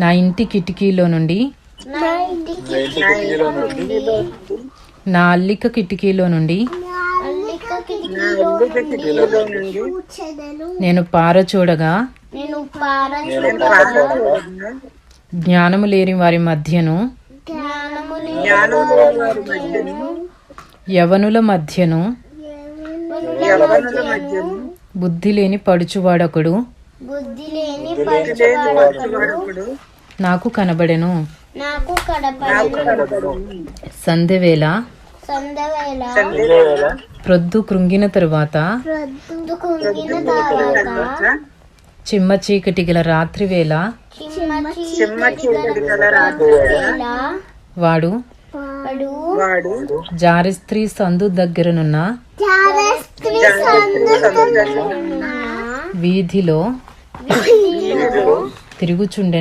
నా ఇంటి కిటికీలో నుండి నా అల్లిక కిటికీలో నుండి నేను పార చూడగా జ్ఞానము లేని వారి మధ్యను జ్ఞానము జ్ఞానము లేని వారి మధ్యను యవనుల మధ్యను యవనుల మధ్యను బుద్ధి లేని పడుచువాడొకడు నాకు కనబడెను. నాకు సంధ్యవేళ. ప్రొద్దు కృంగిన తరువాత. రొద్దు కుంగిన తర్వాత. చిమ్మ చీకటి గల రాత్రి వేళ వాడు. వాడు. వాడు. జారి స్త్రీ సందు దగ్గరనున్న. వీధిలో. తిరుగుచుండెను.